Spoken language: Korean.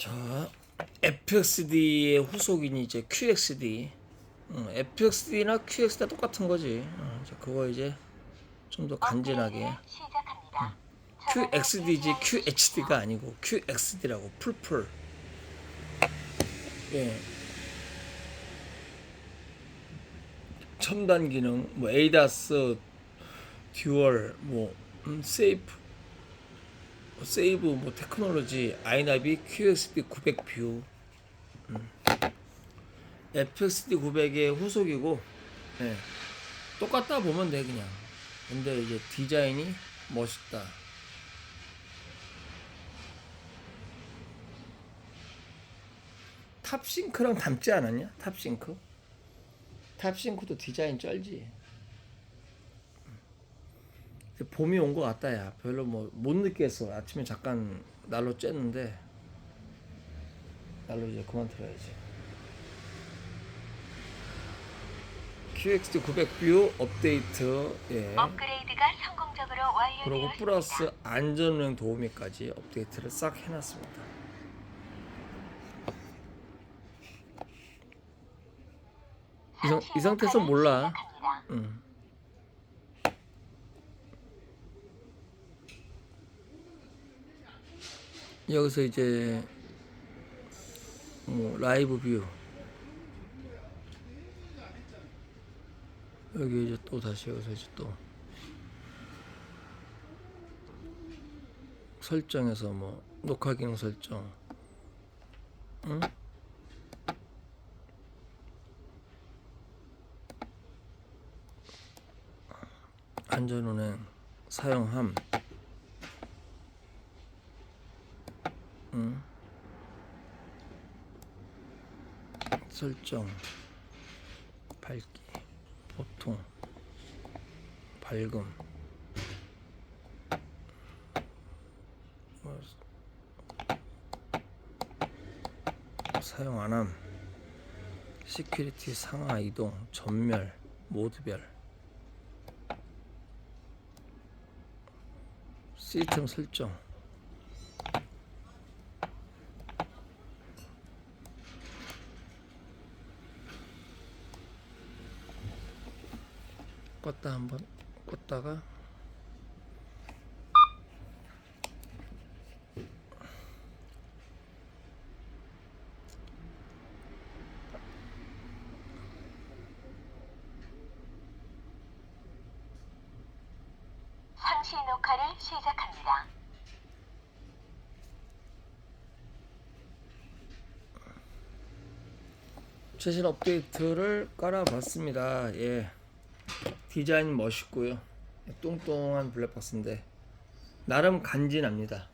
자, FXD의 후속인 이제 QXD. 음, FXD나 QXD가 똑같은 거지. 어, 이제 그거 이제 좀 더 간지나게. QXD지 QHD가 아니고 QXD라고 풀풀. 예. 첨단 기능 뭐 에이다스 듀얼 뭐 음, 세이프 뭐, 세이브 뭐 테크놀로지 아이나비 QXD 900 뷰 음. FXD 900의 후속이고 예. 똑같다 보면 돼 그냥 근데 이제 디자인이 멋있다 탑싱크랑 닮지 않았냐? 탑싱크? 탑싱크도 디자인 쩔지. 봄이 온 것 같다 야. 별로 뭐 못 느꼈어. 아침에 잠깐 날로 쬐는데 날로 이제 그만 틀어야지. QXD 900뷰 업데이트 예. 업그레이드가 성공적으로 그리고 완료되었습니다. 플러스 안전운행 도우미까지 업데이트를 싹 해놨습니다. 이, 상, 이 상태에서 몰라. 시작합니다. 응. 여기서 이제 뭐 라이브 뷰. 여기 이제 또 다시 여기서 이제 또 설정에서 뭐 녹화 기능 설정. 응? 안전운행 사용함 응? 설정 밝기 보통 밝음. 뭐, 사용 안함. 시큐리티 상하 이동 전멸 모드별. 시스템 설정 껐다 한번 껐다가 상시 녹화를 시작합니다. 최신 업데이트를 깔아봤습니다. 예. 디자인 멋있고요. 뚱뚱한 블랙박스인데 나름 간지납니다.